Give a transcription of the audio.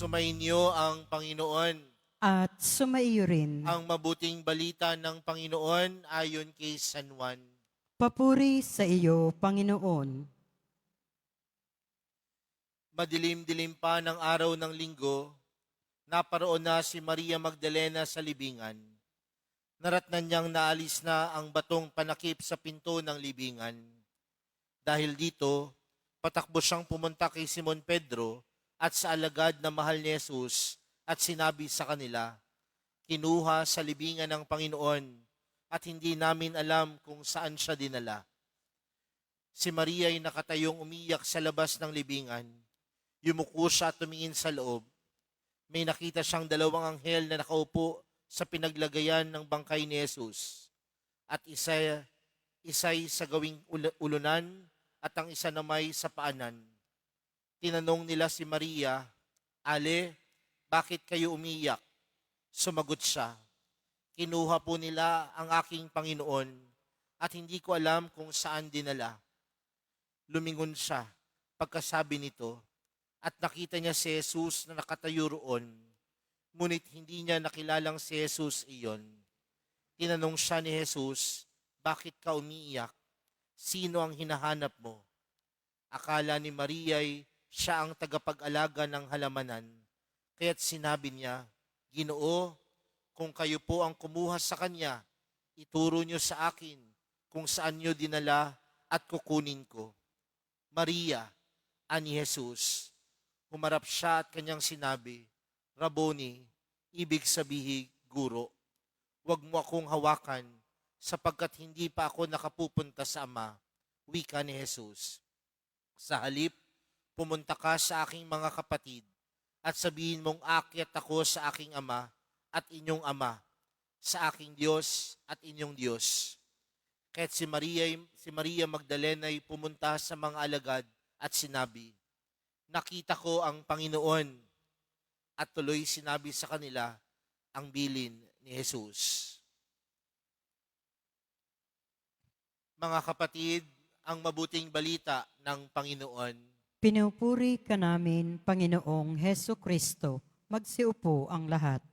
Sumainyo ang Panginoon. at sumaiyo rin. Ang mabuting balita ng Panginoon ayon kay San Juan. Papuri sa iyo, Panginoon. Madilim-dilim pa ng araw ng linggo, naparoon na si Maria Magdalena sa libingan. Naratnan niyang naalis na ang batong panakip sa pinto ng libingan. Dahil dito, patakbo siyang pumunta kay Simon Pedro at sa alagad na mahal ni Jesus at sinabi sa kanila, Kinuha sa libingan ng Panginoon at hindi namin alam kung saan siya dinala. Si Maria ay nakatayong umiyak sa labas ng libingan. Yumuko siya at tumingin sa loob. May nakita siyang dalawang anghel na nakaupo sa pinaglagayan ng bangkay ni Jesus. At isa, isa'y sa gawing ul- ulunan at ang isa namay sa paanan. Tinanong nila si Maria, Ale, bakit kayo umiyak? Sumagot siya, Kinuha po nila ang aking Panginoon at hindi ko alam kung saan dinala. Lumingon siya pagkasabi nito at nakita niya si Jesus na nakatayo roon. Ngunit hindi niya nakilalang si Jesus iyon. Tinanong siya ni Jesus, bakit ka umiiyak? Sino ang hinahanap mo? Akala ni Maria ay siya ang tagapag-alaga ng halamanan. Kaya't sinabi niya, Ginoo, kung kayo po ang kumuha sa kanya, ituro niyo sa akin kung saan niyo dinala at kukunin ko. Maria, ani Jesus. Humarap siya at kanyang sinabi, Raboni, ibig sabihin, guro. Huwag mo akong hawakan sapagkat hindi pa ako nakapupunta sa Ama, wika ni Jesus. Sa halip, pumunta ka sa aking mga kapatid at sabihin mong akyat ako sa aking Ama at inyong Ama, sa aking Diyos at inyong Diyos. Kahit si Maria, si Maria Magdalena ay pumunta sa mga alagad at sinabi, Nakita ko ang Panginoon at tuloy sinabi sa kanila ang bilin ni Jesus. Mga kapatid, ang mabuting balita ng Panginoon. Pinupuri ka namin, Panginoong Heso Kristo. Magsiupo ang lahat.